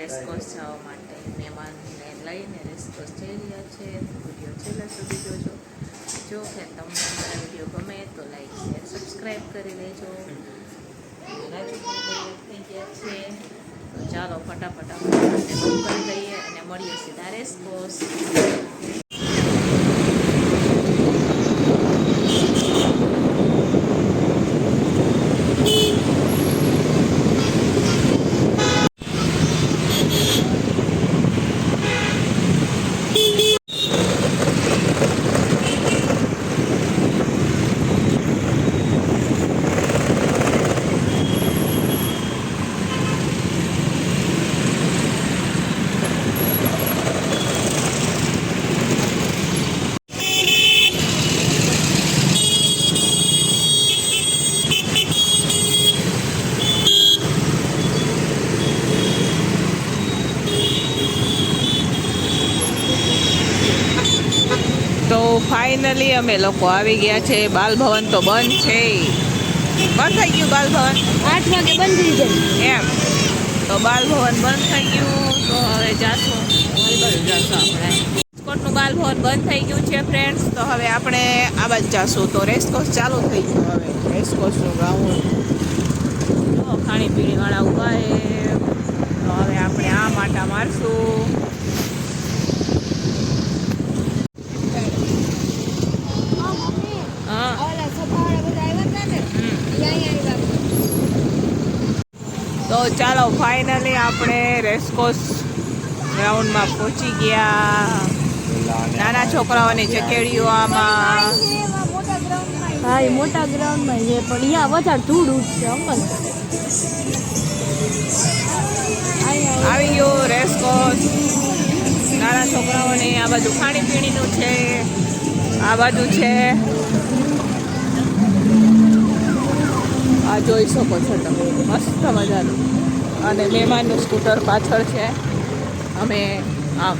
Racecourse જવા માટે મહેમાનને લઈને રેસકોર્સ જઈ રહ્યા છે. વીડિયો છેલ્લા સુધી જોજો. જો કે તમને મારા વીડિયો ગમે તો લાઈક, શેર સબસ્ક્રાઈબ કરી લેજો. થઈ ગયા છે. ચાલો ફટાફટ આપણે બંધ કરી દઈએ અને મળીએ સીધા રેસકોર્સ તો ફાઇનલી અમે લોકો આવી ગયા છે. બાલભવન તો બંધ છે. બંધ થઈ ગયું બાલભવન આઠ વાગે બંધ થઈ જાય. એમ. તો બાલભવન બંધ થઈ ગયું. તો હવે જાશું. બાજુ જાશું આપણે રાજકોટનું બાલભવન બંધ થઈ ગયું છે ફ્રેન્ડ્સ તો હવે આપણે આ બાજુ જાશું. તો રેસકોર્સ ચાલુ થઈ ગયું હવે. રેસકોર્સનું ગ્રાઉન્ડ ખાણીપીણીવાળા ઊભા છે. તો હવે આપણે આ માટા મારશું હા ઓલા સફાવાળા બધા આવ્યા હતા ને હમ. એ અહીંયા આવ્યા તો ચાલો ફાઇનલી આપણે રેસકોર્સ ગ્રાઉન્ડમાં પહોંચી ગયા. નાના છોકરાઓની ચકેડીઓ આમાં. હા એ મોટા ગ્રાઉન્ડમાં છે પણ અહીંયા વધારે ધૂળ ઉઠશે અંકલ આવી ગયો રેસકોર્સ. નાના છોકરાઓને આ બાજુ ખાણીપીણીનું છે. આ બાજુ છે આ જોઈ શકો છો તમે. મસ્ત મજાનું. અને મહેમાનનું સ્કૂટર પાછળ છે. અમે આમ.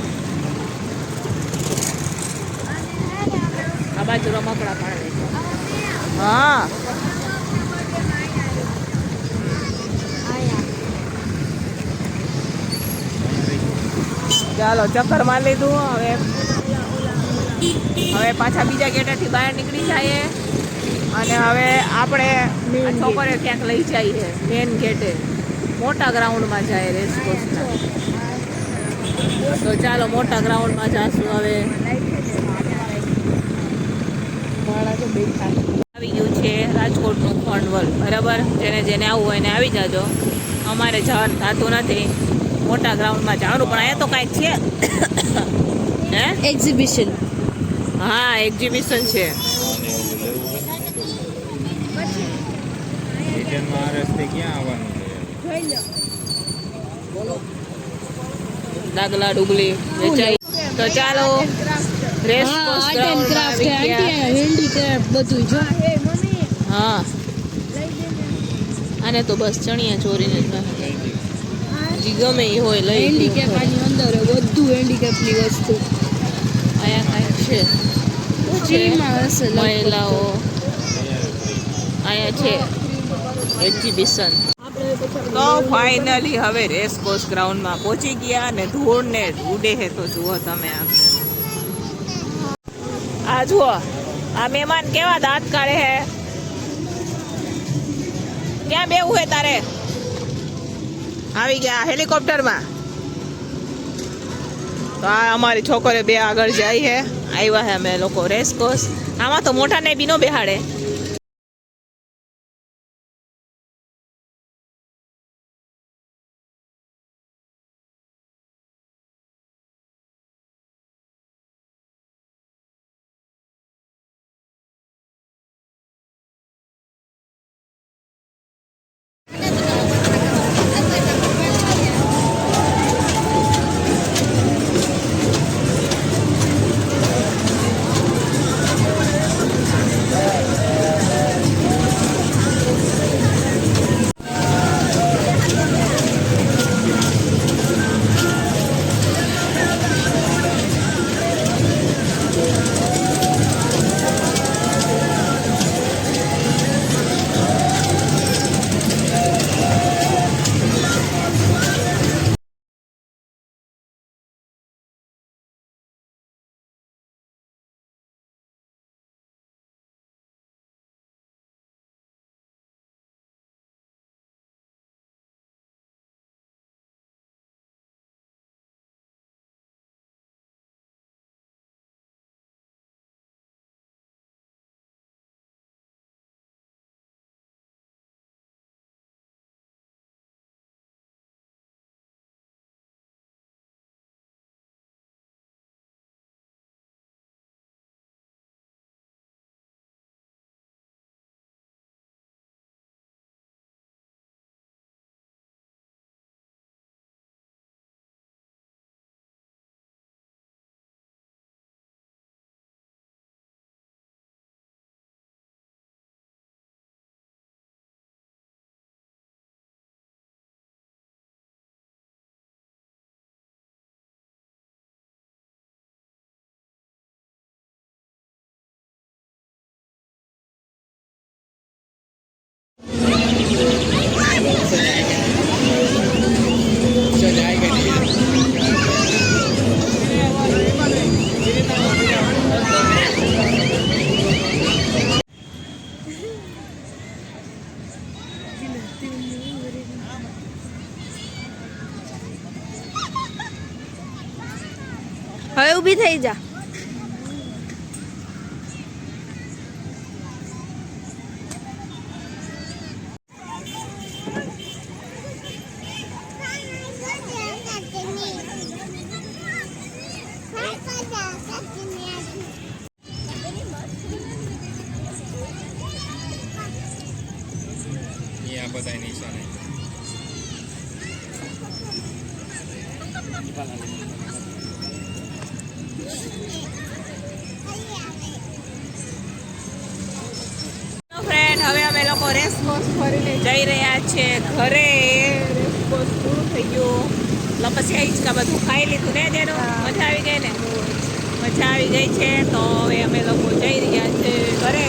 આ બાજુ રમકડા વેચે. હા. ચાલો, ચક્કર માર લીધું. હવે હવે પાછા બીજા ગેટેથી બહાર નીકળી જઈએ. અને હવે આપણે છોકરીઓ ક્યાંક લઈ જઈએ મેન ગેટે મોટા ગ્રાઉન્ડમાં જાય રેસકોર્સના તો ચાલો મોટા ગ્રાઉન્ડમાં જાશું હવે. આવી ગયું છે રાજકોટનું ખોંડવલ. બરાબર? જેને જેને આવવું હોય એને આવી જાજો. અમારે જવાનું થતું નથી. મોટા ગ્રાઉન્ડમાં જવાનું પણ અહીંયા તો કાંઈક છે. હે? એક્ઝિબિશન હા એક્ઝિબિશન છે. રિટર્નમાં આ રસ્તે ક્યાં આવવાનું છે? દાદલા ડુગલી વેચાઈ. તો ચાલો રેસ આર્ટ એન્ડ ક્રાફ્ટ હેન્ડીક્રાફ્ટ બધું જો. હા. આને તો બસ ચણિયા ચોરીને જ. ગમે એ હોય લઈ હેન્ડીકેપ આની અંદર બધું હેન્ડીકેપની વસ્તુ. અહીંયા કાંઈક છે. મહિલાઓ. અહીંયા છે. એક્ઝિબિશન તો ફાઇનલી હવે રેસ કોર્સ ગ્રાઉન્ડમાં પહોંચી ગયા અને ધૂળ ને ઉડે હે તો જુઓ તમે આ. જુઓ, આ મહેમાન કેવા દાંત કાઢે હે ક્યાં બેવું હે તારે? આવી ગયા હેલિકોપ્ટરમાં તો આ અમારી છોકરીઓ બે આગળ જાય છે. આવ્યા હે અમે લોકો રેસ કોર્સ આમાં તો મોટા ને બી નો બેહાડે. હવે ઊભી થઈ જા ફ્રેન્ડ હવે અમે લોકો રેસકોર્સ ફરીને જઈ રહ્યા છે ઘરે. રેસકોર્સ પૂરું થઈ ગયું. એટલે પછી હિંચકા બધું ખાઈ લીધું. ને જેનું મજા આવી ગઈ ને? મજા આવી ગઈ છે. તો હવે અમે લોકો જઈ રહ્યા છે ઘરે.